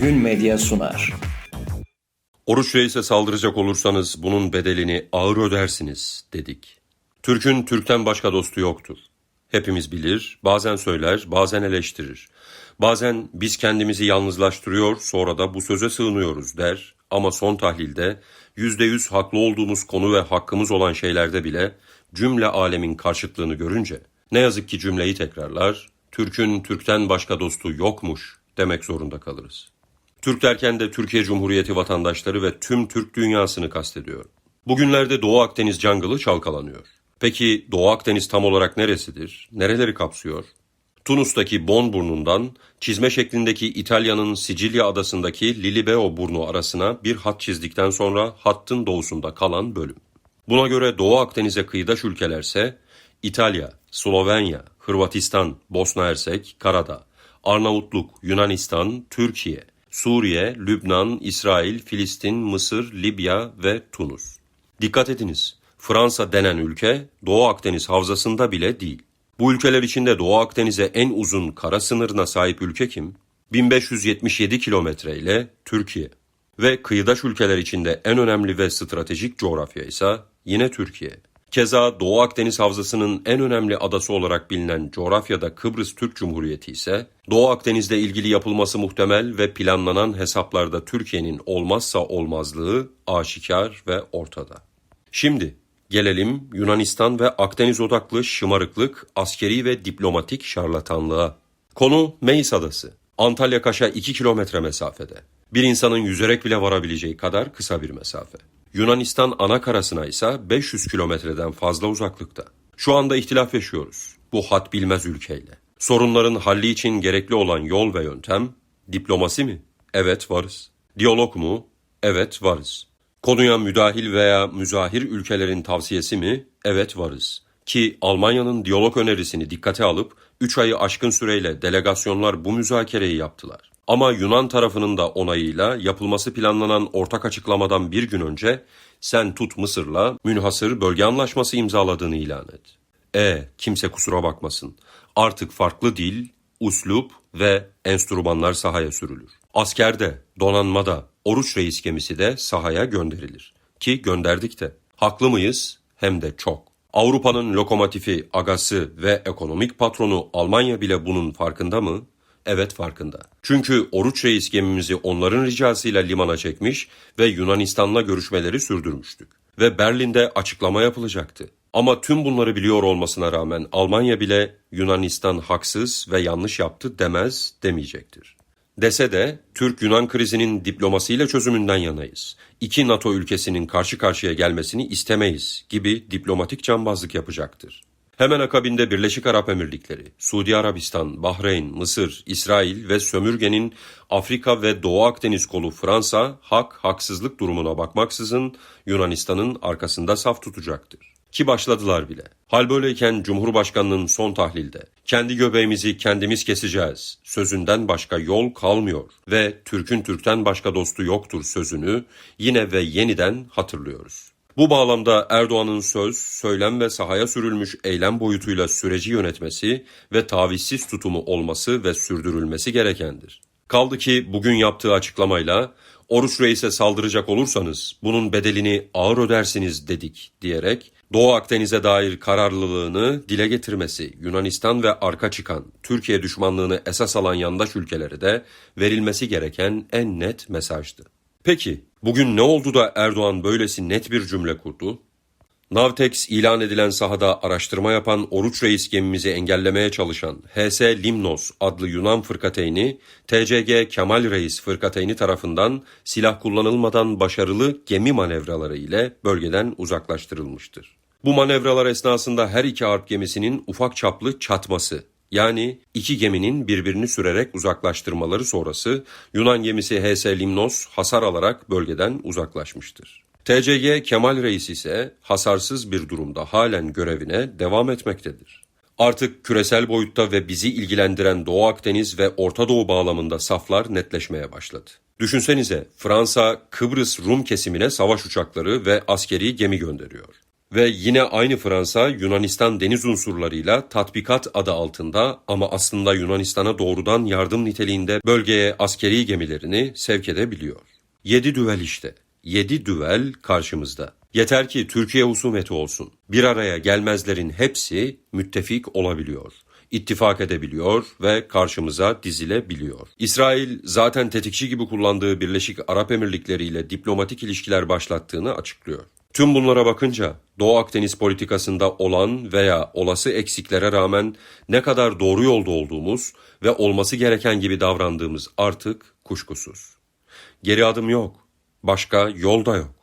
Gün Medya sunar. Oruç Reis'e saldıracak olursanız bunun bedelini ağır ödersiniz dedik. Türk'ün Türk'ten başka dostu yoktur. Hepimiz bilir, bazen söyler, bazen eleştirir. Bazen biz kendimizi yalnızlaştırıyor, sonra da bu söze sığınıyoruz der. Ama son tahlilde yüzde yüz haklı olduğumuz konu ve hakkımız olan şeylerde bile cümle alemin karşıtlığını görünce ne yazık ki cümleyi tekrarlar, Türk'ün Türk'ten başka dostu yokmuş demek zorunda kalırız. Türk derken de Türkiye Cumhuriyeti vatandaşları ve tüm Türk dünyasını kastediyor. Bugünlerde Doğu Akdeniz jungle'ı çalkalanıyor. Peki Doğu Akdeniz tam olarak neresidir? Nereleri kapsıyor? Tunus'taki Bon burnundan çizme şeklindeki İtalya'nın Sicilya adasındaki Lilibeo burnu arasına bir hat çizdikten sonra hattın doğusunda kalan bölüm. Buna göre Doğu Akdeniz'e kıyıdaş ülkelerse İtalya, Slovenya, Hırvatistan, Bosna Hersek, Karadağ, Arnavutluk, Yunanistan, Türkiye, Suriye, Lübnan, İsrail, Filistin, Mısır, Libya ve Tunus. Dikkat ediniz, Fransa denen ülke Doğu Akdeniz havzasında bile değil. Bu ülkeler içinde Doğu Akdeniz'e en uzun kara sınırına sahip ülke kim? 1577 kilometre ile Türkiye. Ve kıyıdaş ülkeler içinde en önemli ve stratejik coğrafya ise yine Türkiye. Keza Doğu Akdeniz Havzası'nın en önemli adası olarak bilinen coğrafyada Kıbrıs Türk Cumhuriyeti ise Doğu Akdeniz'le ilgili yapılması muhtemel ve planlanan hesaplarda Türkiye'nin olmazsa olmazlığı aşikar ve ortada. Şimdi gelelim Yunanistan ve Akdeniz odaklı şımarıklık, askeri ve diplomatik şarlatanlığa. Konu Meis Adası. Antalya Kaş'a 2 kilometre mesafede. Bir insanın yüzerek bile varabileceği kadar kısa bir mesafe. Yunanistan ana karasına ise 500 kilometreden fazla uzaklıkta. Şu anda ihtilaf yaşıyoruz bu hat bilmez ülkeyle. Sorunların halli için gerekli olan yol ve yöntem diplomasi mi? Evet varız. Diyalog mu? Evet varız. Konuya müdahil veya müzahir ülkelerin tavsiyesi mi? Evet varız. Ki Almanya'nın diyalog önerisini dikkate alıp 3 ayı aşkın süreyle delegasyonlar bu müzakereyi yaptılar. Ama Yunan tarafının da onayıyla yapılması planlanan ortak açıklamadan bir gün önce sen tut Mısır'la münhasır bölge anlaşması imzaladığını ilan et. E kimse kusura bakmasın. Artık farklı dil, uslup ve enstrümanlar sahaya sürülür. Askerde, donanmada, Oruç Reis gemisi de sahaya gönderilir. Ki gönderdik de. Haklı mıyız? Hem de çok. Avrupa'nın lokomotifi, agası ve ekonomik patronu Almanya bile bunun farkında mı? Evet farkında. Çünkü Oruç Reis gemimizi onların ricasıyla limana çekmiş ve Yunanistan'la görüşmeleri sürdürmüştük. Ve Berlin'de açıklama yapılacaktı. Ama tüm bunları biliyor olmasına rağmen Almanya bile Yunanistan haksız ve yanlış yaptı demez demeyecektir. Dese de Türk-Yunan krizinin diplomasiyle çözümünden yanayız. İki NATO ülkesinin karşı karşıya gelmesini istemeyiz gibi diplomatik cambazlık yapacaktır. Hemen akabinde Birleşik Arap Emirlikleri, Suudi Arabistan, Bahreyn, Mısır, İsrail ve sömürgenin Afrika ve Doğu Akdeniz kolu Fransa hak haksızlık durumuna bakmaksızın Yunanistan'ın arkasında saf tutacaktır. Ki başladılar bile. Hal böyleyken Cumhurbaşkanı'nın son tahlilde kendi göbeğimizi kendimiz keseceğiz sözünden başka yol kalmıyor ve Türk'ün Türk'ten başka dostu yoktur sözünü yine ve yeniden hatırlıyoruz. Bu bağlamda Erdoğan'ın söz, söylem ve sahaya sürülmüş eylem boyutuyla süreci yönetmesi ve tavizsiz tutumu olması ve sürdürülmesi gerekendir. Kaldı ki bugün yaptığı açıklamayla Oruç Reis'e saldıracak olursanız bunun bedelini ağır ödersiniz dedik diyerek Doğu Akdeniz'e dair kararlılığını dile getirmesi, Yunanistan ve arka çıkan Türkiye düşmanlığını esas alan yandaş ülkeleri de verilmesi gereken en net mesajdı. Peki bugün ne oldu da Erdoğan böylesi net bir cümle kurdu? Navtex ilan edilen sahada araştırma yapan Oruç Reis gemimizi engellemeye çalışan HS Limnos adlı Yunan fırkateyni, TCG Kemal Reis fırkateyni tarafından silah kullanılmadan başarılı gemi manevraları ile bölgeden uzaklaştırılmıştır. Bu manevralar esnasında her iki harp gemisinin ufak çaplı çatması yani iki geminin birbirini sürerek uzaklaştırmaları sonrası Yunan gemisi HS Limnos hasar alarak bölgeden uzaklaşmıştır. TCG Kemal Reis ise hasarsız bir durumda halen görevine devam etmektedir. Artık küresel boyutta ve bizi ilgilendiren Doğu Akdeniz ve Orta Doğu bağlamında saflar netleşmeye başladı. Düşünsenize Fransa Kıbrıs Rum kesimine savaş uçakları ve askeri gemi gönderiyor. Ve yine aynı Fransa Yunanistan deniz unsurlarıyla tatbikat adı altında ama aslında Yunanistan'a doğrudan yardım niteliğinde bölgeye askeri gemilerini sevk edebiliyor. Yedi düvel işte. Yedi düvel karşımızda. Yeter ki Türkiye husumeti olsun. Bir araya gelmezlerin hepsi müttefik olabiliyor. ittifak edebiliyor ve karşımıza dizilebiliyor. İsrail zaten tetikçi gibi kullandığı Birleşik Arap Emirlikleri ile diplomatik ilişkiler başlattığını açıklıyor. Tüm bunlara bakınca Doğu Akdeniz politikasında olan veya olası eksiklere rağmen ne kadar doğru yolda olduğumuz ve olması gereken gibi davrandığımız artık kuşkusuz. Geri adım yok. Başka yol da yok.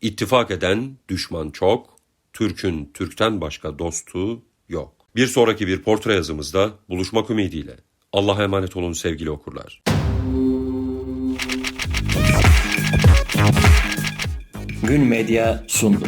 İttifak eden düşman çok, Türk'ün Türk'ten başka dostu yok. Bir sonraki bir portre yazımızda buluşmak ümidiyle. Allah'a emanet olun sevgili okurlar. Gün Medya sundu.